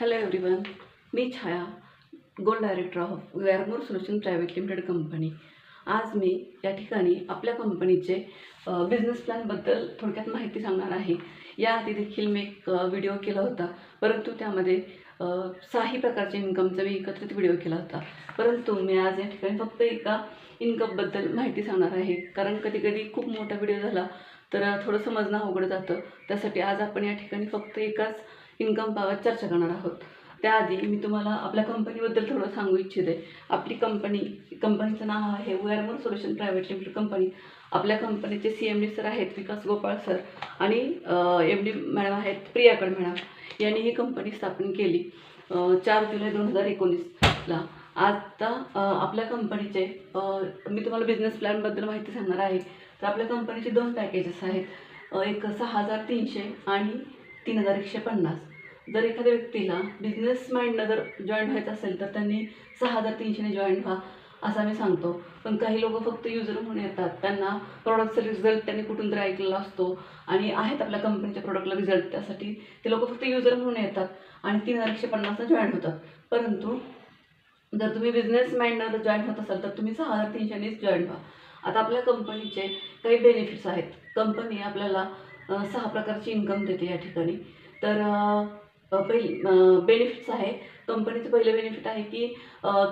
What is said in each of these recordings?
Hello everyone मी Chhaya gold director of Wearmore solution private limited company आज मी या ठिकाणी आपल्या कंपनीचे बिझनेस प्लॅनबद्दल थोडक्यात माहिती सांगणार आहे. याआधी देखील मी एक व्हिडिओ केला होता. परंतु त्यामध्ये सहाही प्रकारच्या इन्कमचा मी एकत्रित व्हिडिओ केला होता. परंतु मी आज या ठिकाणी फक्त एका इन्कमबद्दल माहिती सांगणार आहे. कारण कधी कधी खूप मोठा व्हिडिओ झाला तर थोडं समजणं अवघड जातं. त्यासाठी आज आपण या ठिकाणी फक्त एकाच इन्कम बाबत चर्चा करणार आहोत. त्याआधी मी तुम्हाला आपल्या कंपनीबद्दल थोडं सांगू इच्छिते. आपली कंपनी कंपनीचं नाव आहे Wearmore solution private limited company आपल्या कंपनीचे सी एम डी सर आहेत विकास गोपाळ सर आणि एम डी मॅडम आहेत प्रियाकड मॅडम यांनी ही कंपनी स्थापन केली चार जुलै दोन हजार एकोणीसला. आता आपल्या कंपनीचे मी तुम्हाला बिझनेस प्लॅनबद्दल माहिती सांगणार आहे. तर आपल्या कंपनीचे दोन पॅकेजेस आहेत. एक सहा हजार तीनशे आणि तीन हजार एकशे पन्नास. जर एखाद्या व्यक्तीला बिझनेस माइंडनं जर जॉईन व्हायचं असेल तर त्यांनी सहा हजार तीनशेने जॉईन व्हा असा मी सांगतो. पण काही लोक फक्त युजर म्हणून येतात. त्यांना प्रॉडक्टचा रिझल्ट त्यांनी कुठून तरी ऐकलेला असतो आणि आहेत आपल्या कंपनीच्या प्रोडक्टला रिझल्ट त्यासाठी ते लोक फक्त युजर म्हणून येतात आणि तीन हजार एकशे पन्नासला जॉईन होतात. परंतु जर तुम्ही बिझनेस माइंडनं जर जॉईन होत असाल तर तुम्ही सहा हजार तीनशेनेच जॉईन व्हा. आता आपल्या कंपनीचे काही बेनिफिट्स आहेत. कंपनी आपल्याला सहा प्रकारची इन्कम देते या ठिकाणी. तर पहिली बेनिफिट्स आहे. कंपनीचं पहिलं बेनिफिट आहे की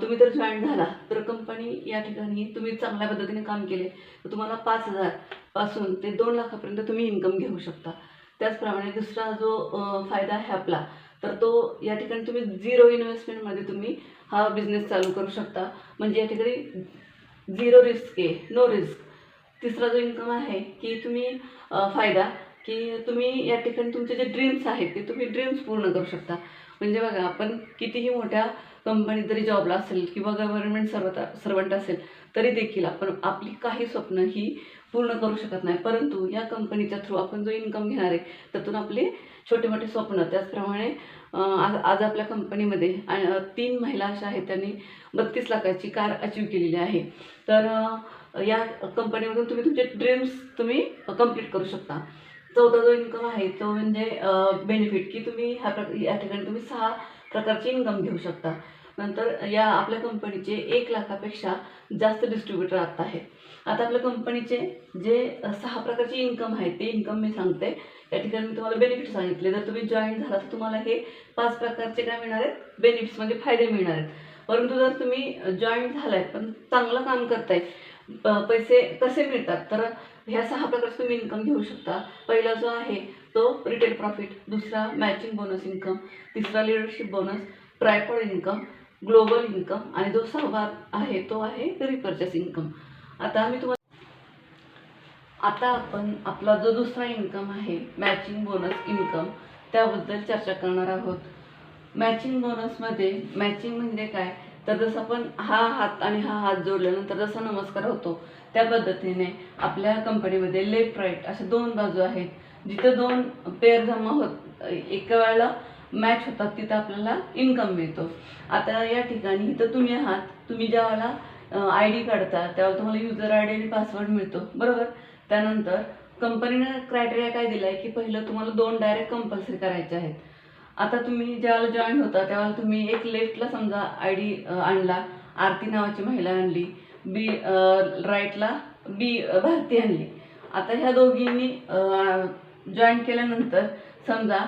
तुम्ही जर जॉईन झाला तर कंपनी या ठिकाणी तुम्ही चांगल्या पद्धतीने काम केले. तर तुम्हाला पाच हजारपासून ते दोन लाखापर्यंत तुम्ही इन्कम घेऊ शकता. त्याचप्रमाणे दुसरा जो फायदा आहे आपला तर तो या ठिकाणी तुम्ही झिरो इन्व्हेस्टमेंटमध्ये तुम्ही हा बिझनेस चालू करू शकता. म्हणजे या ठिकाणी झिरो रिस्क आहे नो रिस्क तिसरा जो इन्कम आहे की तुम्ही फायदा की तुम्ही या ठिकाणी तुमचे जे ड्रीम्स आहेत ते तुम्ही ड्रीम्स पूर्ण करू शकता. म्हणजे बघा आपण कितीही मोठ्या कंपनीत जरी जॉबला असेल किंवा गव्हर्नमेंट सर्वता सर्वंट असेल तरी देखील आपण आपली काही स्वप्न ही पूर्ण करू शकत नाही. परंतु या कंपनीच्या थ्रू आपण जो इन्कम घेणार आहे त्यातून आपले छोटे मोठे स्वप्न त्याचप्रमाणे आज आज आपल्या कंपनीमध्ये तीन महिला अशा आहेत त्यांनी बत्तीस लाखाची कार अचीव केलेली आहे. तर या कंपनीमधून तुम्ही तुमचे ड्रीम्स तुम्ही कंप्लीट करू शकता. चौथा जो इन्कम आहे तो म्हणजे बेनिफिट की तुम्ही ह्या प्रक या ठिकाणी तुम्ही सहा प्रकारची इन्कम घेऊ शकता. नंतर या आपल्या कंपनीचे एक लाखापेक्षा जास्त डिस्ट्रीब्युटर आता आहे. आता आपल्या कंपनीचे जे सहा प्रकारची इन्कम आहे ते इन्कम मी सांगते. या ठिकाणी मी तुम्हाला बेनिफिट सांगितले. जर तुम्ही जॉईन झाला तर तुम्हाला हे पाच प्रकारचे काय मिळणार आहेत? बेनिफिट्स म्हणजे फायदे मिळणार आहेत. परंतु जर तुम्ही जॉईन झालाय पण चांगलं काम करताय पैसे कसे मिळतात? तर ह्या सहा प्रकारचे तुम्ही इन्कम घेऊ शकता. पहिला जो आहे तो रिटेल प्रॉफिट दुसरा मॅचिंग बोनस इन्कम तिसरा leadership bonus tripod income global income आणि जो सहावा आहे तो आहे रिपर्चेस इन्कम आता मी तुम्हाला आता आपण आपला जो दुसरा इन्कम आहे मॅचिंग बोनस इन्कम त्याबद्दल चर्चा करणार आहोत. मॅचिंग बोनसमध्ये मॅचिंग म्हणजे काय? तर जसं आपण हा हात आणि हा हात जोडल्यानंतर जसा नमस्कार होतो त्या पद्धतीने आपल्या कंपनीमध्ये लेफ्ट राईट अशा दोन बाजू आहेत. जिथं दोन पेअर जमा होत एका वेळेला मॅच होतात तिथं आपल्याला इन्कम मिळतो. आता या ठिकाणी इथं तुम्ही आहात तुम्ही ज्या वेळेला आय डी काढता त्यावेळेला तुम्हाला युजर आय डी आणि पासवर्ड मिळतो. बरोबर? त्यानंतर कंपनीनं क्रायटेरिया काय दिला आहे की पहिलं तुम्हाला दोन डायरेक्ट कंपल्सरी करायचे आहेत. आता तुम्ही ज्यावेळेला जॉईन होता त्यावेळेला तुम्ही एक लेफ्टला समजा आय डी आणला आरती नावाची महिला आणली बी राईटला बी भारती आणली. आता ह्या दोघींनी जॉईन केल्यानंतर समजा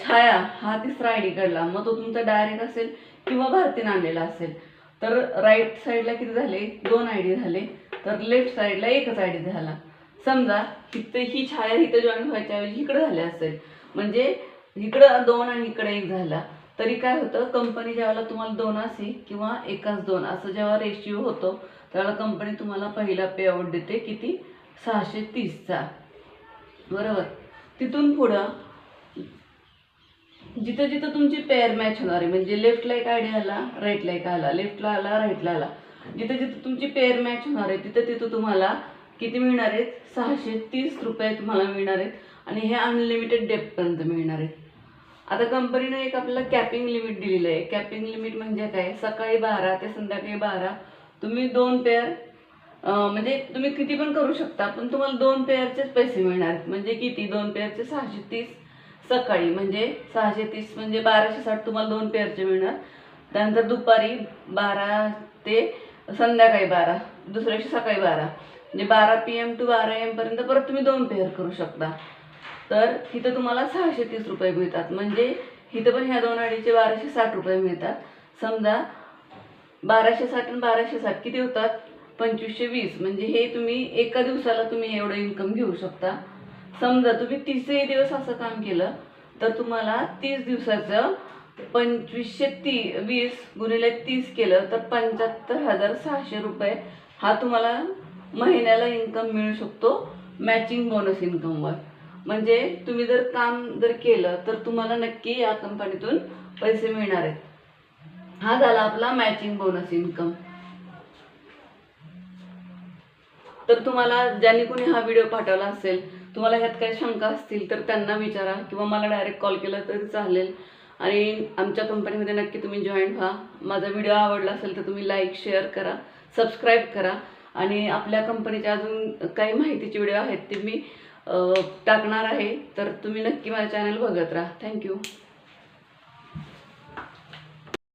छाया हा तिसरा आय डी काढला. मग तो तुमचा डायरेक्ट असेल किंवा भारतीनं आणलेला असेल. तर राईट साईडला किती झाले? दोन आय डी झाले. तर लेफ्ट साईडला एकच आय डी झाला. समजा इथं ही छाया इथं जॉईन व्हायच्या ऐवजी इकडं झाले असेल. म्हणजे इकडं दोन आणि इकडे एक झाला. तरी काय होतं कंपनी ज्यावेळेला तुम्हाला दोन असे किंवा एकाच दोन असं जेव्हा रेशिओ होतो त्यावेळेला कंपनी तुम्हाला पहिला पे आऊट देते किती? सहाशे तीसचा. बरोबर? तिथून पुढं जिथं जिथं तुमची पेअर मॅच होणार आहे म्हणजे लेफ्टला एक आयडिया आला राईटला एक आला लेफ्टला आला राईटला आला. जिथं जिथं तुमची पेअर मॅच होणार आहे तिथं तिथं तुम्हाला किती मिळणार आहेत? सहाशे तीस रुपये तुम्हाला मिळणार आहेत. आणि हे अनलिमिटेड डेप्थपर्यंत मिळणार आहेत. आता कंपनीनं एक आपल्याला कॅपिंग लिमिट दिलेलं आहे. कॅपिंग लिमिट म्हणजे काय? सकाळी बारा ते संध्याकाळी बारा. तुम्ही दोन पेअर म्हणजे तुम्ही किती पण करू शकता पण तुम्हाला दोन पेअरचेच पैसे मिळणार. म्हणजे किती? दोन पेअरचे सहाशे तीस सकाळी. म्हणजे सहाशे तीस म्हणजे बाराशे साठ तुम्हाला दोन पेअरचे मिळणार. त्यानंतर दुपारी बारा ते संध्याकाळी बारा. दुसऱ्या दिवशी सकाळी बारा. म्हणजे बारा पी एम टू बारा एम पर्यंत परत तुम्ही दोन पेअर करू शकता. तर इथं तुम्हाला सहाशे तीस रुपये मिळतात. म्हणजे इथं पण ह्या दोन अडीचे बाराशे साठ रुपये मिळतात. समजा बाराशे साठ आणि बाराशे साठ किती होतात? पंचवीसशे वीस. म्हणजे हे तुम्ही एका दिवसाला तुम्ही एवढं इन्कम घेऊ शकता. समजा तुम्ही तीसही दिवस असं काम केलं तर तुम्हाला तीस दिवसाचं पंचवीसशे ती वीस गुणिले तीस केलं तर पंच्याहत्तर हजार सहाशे रुपये हा तुम्हाला महिन्याला इन्कम मिळू शकतो. मॅचिंग बोनस इन्कमवर म्हणजे तुम्ही जर काम जर केलं तर तुम्हाला नक्की या कंपनीतून पैसे मिळणार आहेत. हा झाला आपला मॅचिंग बोनस इन्कम तर तुम्हाला ज्यांनी कोणी हा व्हिडिओ पाठवला असेल तुम्हाला ह्यात काही शंका असतील तर त्यांना विचारा किंवा मला डायरेक्ट कॉल केला तरी चालेल. आणि आमच्या कंपनीमध्ये नक्की तुम्ही जॉईन व्हा. माझा व्हिडिओ आवडला असेल तर तुम्ही लाईक शेअर करा सबस्क्राईब करा. आणि आपल्या कंपनीच्या अजून काही माहितीचे व्हिडिओ आहेत ते मी टाकणार आहे तर तुम्ही नक्की माझ्या चॅनल बघत राहा. थँक्यू